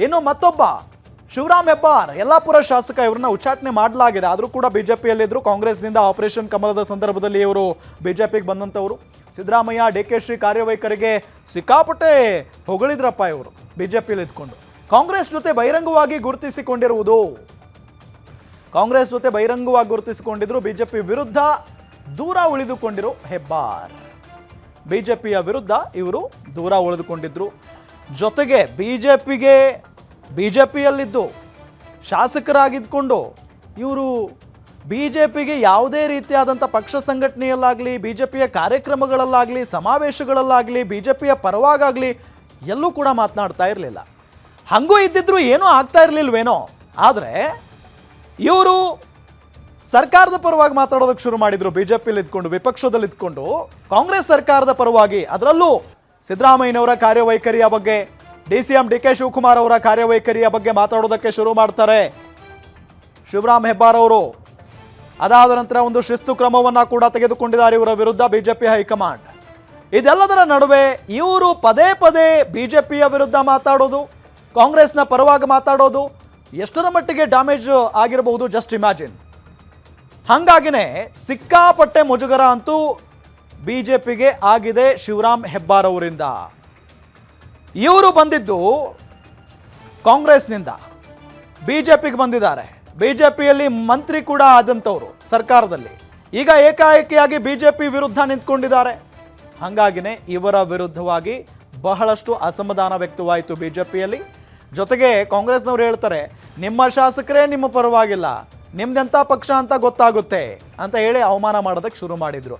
ಇನ್ನು ಮತ್ತೊಬ್ಬ, ಶಿವರಾಮ್ ಹೆಬ್ಬಾರ್. ಯಲ್ಲಾಪುರ ಶಾಸಕ ಇವರನ್ನ ಉಚ್ಚಾಟನೆ ಮಾಡಲಾಗಿದೆ. ಆದರೂ ಕೂಡ ಬಿಜೆಪಿಯಲ್ಲಿದ್ದರು ಕಾಂಗ್ರೆಸ್ನಿಂದ ಆಪರೇಷನ್ ಕಮಲದ ಸಂದರ್ಭದಲ್ಲಿ ಇವರು ಬಿಜೆಪಿಗೆ ಬಂದಂಥವರು. ಸಿದ್ದರಾಮಯ್ಯ ಡಿ ಶ್ರೀ ಕಾರ್ಯವೈಖರಿಗೆ ಸಿಕ್ಕಾಪಟ್ಟೆ ಹೊಗಳಿದ್ರಪ್ಪ ಇವರು ಬಿಜೆಪಿಯಲ್ಲಿ ಇದ್ಕೊಂಡು. ಕಾಂಗ್ರೆಸ್ ಜೊತೆ ಬಹಿರಂಗವಾಗಿ ಗುರುತಿಸಿಕೊಂಡಿರುವುದು. ಕಾಂಗ್ರೆಸ್ ಜೊತೆ ಬಹಿರಂಗವಾಗಿ ಗುರುತಿಸಿಕೊಂಡಿದ್ರು ಬಿಜೆಪಿ ವಿರುದ್ಧ ದೂರ ಉಳಿದುಕೊಂಡಿರು ಹೆಬ್ಬಾರ್. ಬಿಜೆಪಿಯ ವಿರುದ್ಧ ಇವರು ದೂರ ಉಳಿದುಕೊಂಡಿದ್ರು. ಜೊತೆಗೆ ಬಿ ಜೆ ಪಿಗೆ ಬಿ ಜೆ ಪಿಯಲ್ಲಿದ್ದು ಶಾಸಕರಾಗಿದ್ದುಕೊಂಡು ಇವರು ಬಿ ಜೆ ಪಿಗೆ ಯಾವುದೇ ರೀತಿಯಾದಂಥ ಪಕ್ಷ ಸಂಘಟನೆಯಲ್ಲಾಗಲಿ ಬಿ ಜೆ ಪಿಯ ಕಾರ್ಯಕ್ರಮಗಳಲ್ಲಾಗಲಿ, ಸಮಾವೇಶಗಳಲ್ಲಾಗಲಿ ಬಿ ಜೆ ಪಿಯ ಪರವಾಗಲಿ ಎಲ್ಲೂ ಕೂಡ ಮಾತನಾಡ್ತಾ ಇರಲಿಲ್ಲ. ಹಂಗೂ ಇದ್ದಿದ್ರು ಏನೂ ಆಗ್ತಾ ಇರಲಿಲ್ವೇನೋ? ಆದರೆ ಇವರು ಸರ್ಕಾರದ ಪರವಾಗಿ ಮಾತಾಡೋದಕ್ಕೆ ಶುರು ಮಾಡಿದರು ಬಿ ಜೆ ಪಿಲಿ ಇದ್ಕೊಂಡು ವಿಪಕ್ಷದಲ್ಲಿ ಇದ್ಕೊಂಡು ಕಾಂಗ್ರೆಸ್ ಸರ್ಕಾರದ ಪರವಾಗಿ. ಅದರಲ್ಲೂ ಸಿದ್ದರಾಮಯ್ಯನವರ ಕಾರ್ಯವೈಖರಿಯ ಬಗ್ಗೆ D C M D K Shivakumar ಅವರ ಕಾರ್ಯವೈಖರಿಯ ಬಗ್ಗೆ ಮಾತಾಡೋದಕ್ಕೆ ಶುರು ಮಾಡ್ತಾರೆ. ಶಿವರಾಮ್ ಹೆಬ್ಬಾರ್ ಅವರು. ಅದಾದ ನಂತರ ಒಂದು ಶಿಸ್ತು ಕ್ರಮವನ್ನು ಕೂಡ ತೆಗೆದುಕೊಂಡಿದ್ದಾರೆ ಇವರ ವಿರುದ್ಧ ಬಿಜೆಪಿ ಹೈಕಮಾಂಡ್. ಇದೆಲ್ಲದರ ನಡುವೆ ಇವರು ಪದೇ ಪದೇ ಬಿಜೆಪಿಯ ವಿರುದ್ಧ ಮಾತಾಡೋದು, ಕಾಂಗ್ರೆಸ್ನ ಪರವಾಗಿ ಮಾತಾಡೋದು, ಎಷ್ಟರ ಮಟ್ಟಿಗೆ ಡ್ಯಾಮೇಜ್ ಆಗಿರಬಹುದು ಜಸ್ಟ್ ಇಮ್ಯಾಜಿನ್. ಹಾಗಾಗಿನೇ ಸಿಕ್ಕಾಪಟ್ಟೆ ಮುಜುಗರ ಅಂತೂ ಬಿಜೆಪಿಗೆ ಆಗಿದೆ ಶಿವರಾಮ್ ಹೆಬ್ಬಾರ್ ಅವರಿಂದ. ಇವರು ಬಂದಿದ್ದು ಕಾಂಗ್ರೆಸ್ನಿಂದ. ಬಿಜೆಪಿಗೆ ಬಂದಿದ್ದಾರೆ. ಬಿಜೆಪಿಯಲ್ಲಿ ಮಂತ್ರಿ ಕೂಡ ಆದಂಥವರು ಸರ್ಕಾರದಲ್ಲಿ. ಈಗ ಏಕಾಏಕಿಯಾಗಿ ಬಿಜೆಪಿ ವಿರುದ್ಧ ನಿಂತ್ಕೊಂಡಿದ್ದಾರೆ. ಹಾಗಾಗಿನೇ ಇವರ ವಿರುದ್ಧವಾಗಿ ಬಹಳಷ್ಟು ಅಸಮಾಧಾನ ವ್ಯಕ್ತವಾಯಿತು ಬಿಜೆಪಿಯಲ್ಲಿ. ಜೊತೆಗೆ ಕಾಂಗ್ರೆಸ್ನವ್ರು ಹೇಳ್ತಾರೆ, ನಿಮ್ಮ ಶಾಸಕರೇ ನಿಮ್ಮ ಪರವಾಗಿಲ್ಲ. ನಿಮ್ದೆಂಥ ಪಕ್ಷ ಅಂತ ಗೊತ್ತಾಗುತ್ತೆ. ಅಂತ ಹೇಳಿ ಅವಮಾನ ಮಾಡೋದಕ್ಕೆ ಶುರು ಮಾಡಿದ್ರು.